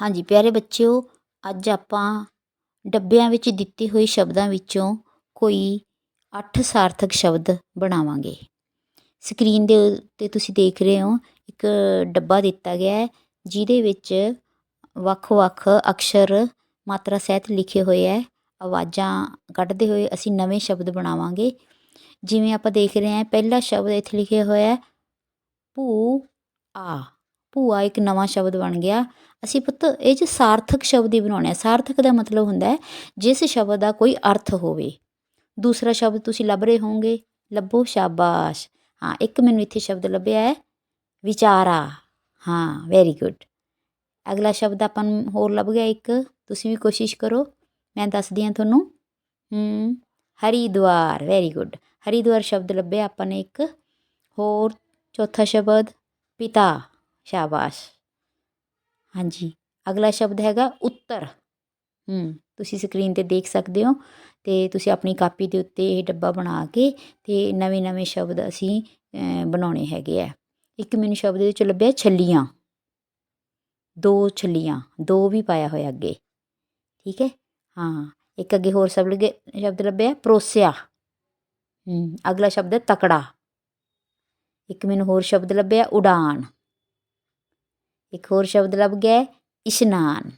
ਹਾਂਜੀ, ਪਿਆਰੇ ਬੱਚਿਓ, ਅੱਜ ਆਪਾਂ ਡੱਬਿਆਂ ਵਿੱਚ ਦਿੱਤੇ ਹੋਏ ਸ਼ਬਦਾਂ ਵਿੱਚੋਂ ਕੋਈ 8 ਸਾਰਥਕ ਸ਼ਬਦ ਬਣਾਵਾਂਗੇ। ਸਕਰੀਨ ਦੇ ਉੱਤੇ ਤੁਸੀਂ ਦੇਖ ਰਹੇ ਹੋ, ਇੱਕ ਡੱਬਾ ਦਿੱਤਾ ਗਿਆ ਹੈ, ਜਿਹਦੇ ਵਿੱਚ ਵੱਖ-ਵੱਖ ਅਕਸ਼ਰ ਮਾਤਰਾ ਸਹਿਤ ਲਿਖੇ ਹੋਏ ਹੈ, ਆਵਾਜ਼ਾਂ ਕੱਢਦੇ ਹੋਏ ਅਸੀਂ ਨਵੇਂ ਸ਼ਬਦ ਬਣਾਵਾਂਗੇ। ਜਿਵੇਂ ਆਪਾਂ ਦੇਖ ਰਹੇ ਹਾਂ, ਪਹਿਲਾ ਸ਼ਬਦ ਇੱਥੇ ਲਿਖਿਆ ਹੋਇਆ ਹੈ ਭੂ ਆ ਭੂਆ ਇੱਕ ਨਵਾਂ ਸ਼ਬਦ ਬਣ ਗਿਆ। ਅਸੀਂ ਪੁੱਤ, ਇਹ 'ਚ ਸਾਰਥਕ ਸ਼ਬਦ ਹੀ ਬਣਾਉਣੇ ਆ। ਸਾਰਥਕ ਦਾ ਮਤਲਬ ਹੁੰਦਾ ਹੈ, ਜਿਸ ਸ਼ਬਦ ਦਾ ਕੋਈ ਅਰਥ ਹੋਵੇ। ਦੂਸਰਾ ਸ਼ਬਦ ਤੁਸੀਂ ਲੱਭ ਰਹੇ ਹੋਵੋਗੇ, ਲੱਭੋ ਸ਼ਾਬਾਸ਼। ਹਾਂ, ਇੱਕ ਮੈਨੂੰ ਇੱਥੇ ਸ਼ਬਦ ਲੱਭਿਆ ਹੈ, ਵਿਚਾਰਾ। ਹਾਂ ਵੈਰੀ ਗੁੱਡ ਅਗਲਾ ਸ਼ਬਦ ਆਪਾਂ ਨੂੰ ਹੋਰ ਲੱਭ ਗਿਆ ਇੱਕ, ਤੁਸੀਂ ਵੀ ਕੋਸ਼ਿਸ਼ ਕਰੋ, ਮੈਂ ਦੱਸਦੀ ਹਾਂ ਤੁਹਾਨੂੰ। ਹੂੰ, ਹਰੀਦੁਆਰ ਵੈਰੀ ਗੁੱਡ ਹਰੀਦੁਆਰ ਸ਼ਬਦ ਲੱਭਿਆ ਆਪਾਂ ਨੇ ਇੱਕ। ਹੋਰ, ਚੌਥਾ ਸ਼ਬਦ, ਪਿਤਾ। ਸ਼ਾਬਾਸ਼। ਹਾਂਜੀ, ਅਗਲਾ ਸ਼ਬਦ ਹੈਗਾ ਉੱਤਰ। ਹੂੰ, ਤੁਸੀਂ ਸਕਰੀਨ ਤੇ ਦੇਖ ਸਕਦੇ ਹੋ ਤੇ ਤੁਸੀਂ ਆਪਣੀ ਕਾਪੀ ਦੇ ਉੱਤੇ ਇਹ ਡੱਬਾ ਬਣਾ ਕੇ ਤੇ ਨਵੇਂ ਨਵੇਂ ਸ਼ਬਦ ਅਸੀਂ ਬਣਾਉਣੇ ਹੈਗੇ ਆ। ਇੱਕ ਮੈਨੂੰ ਸ਼ਬਦ ਦੇ ਵਿੱਚ ਲੱਭਿਆ ਛੱਲੀਆਂ। ਦੋ ਛੱਲੀਆਂ, ਦੋ ਵੀ ਪਾਇਆ ਹੋਇਆ ਅੱਗੇ। ਠੀਕ ਹੈ? ਹਾਂ, ਇੱਕ ਅੱਗੇ ਹੋਰ ਸ਼ਬਦ ਸ਼ਬਦ ਲੱਭਿਆ ਪਰੋਸਿਆ। ਹੂੰ, ਅਗਲਾ ਸ਼ਬਦ ਹੈ ਤਕੜਾ। ਇੱਕ ਮੈਨੂੰ ਹੋਰ ਸ਼ਬਦ ਲੱਭਿਆ ਉਡਾਨ। ਇੱਕ ਹੋਰ ਸ਼ਬਦ ਲੱਭ ਗਿਆ ਇਸ਼ਨਾਨ।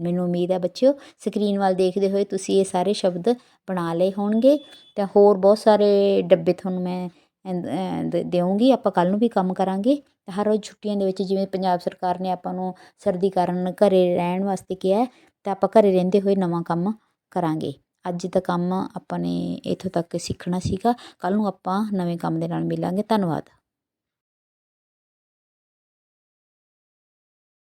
ਮੈਨੂੰ ਉਮੀਦ ਹੈ ਬੱਚਿਓ, ਸਕਰੀਨ ਵੱਲ ਦੇਖਦੇ ਹੋਏ ਤੁਸੀਂ ਇਹ ਸਾਰੇ ਸ਼ਬਦ ਬਣਾ ਲਏ ਹੋਣਗੇ। ਤੇ ਹੋਰ ਬਹੁਤ ਸਾਰੇ ਡੱਬੇ ਤੁਹਾਨੂੰ ਮੈਂ ਦੇਵਾਂਗੀ ਆਪਾਂ ਕੱਲ ਨੂੰ ਵੀ ਕੰਮ ਕਰਾਂਗੇ। ਹਰ ਰੋਜ਼ ਛੁੱਟੀਆਂ ਦੇ ਵਿੱਚ ਜਿਵੇਂ ਪੰਜਾਬ ਸਰਕਾਰ ਨੇ ਆਪਾਂ ਨੂੰ ਸਰਦੀ ਕਾਰਨ ਘਰੇ ਰਹਿਣ ਵਾਸਤੇ ਕਿਹਾ ਤਾਂ ਆਪਾਂ ਘਰੇ ਰਹਿੰਦੇ ਹੋਏ ਨਵਾਂ ਕੰਮ ਕਰਾਂਗੇ। ਅੱਜ ਦਾ ਕੰਮ ਆਪਾਂ ਨੇ ਇੱਥੋਂ ਤੱਕ ਸਿੱਖਣਾ ਸੀਗਾ। ਕੱਲ ਨੂੰ ਆਪਾਂ ਨਵੇਂ ਕੰਮ ਦੇ ਨਾਲ ਮਿਲਾਂਗੇ। ਧੰਨਵਾਦ।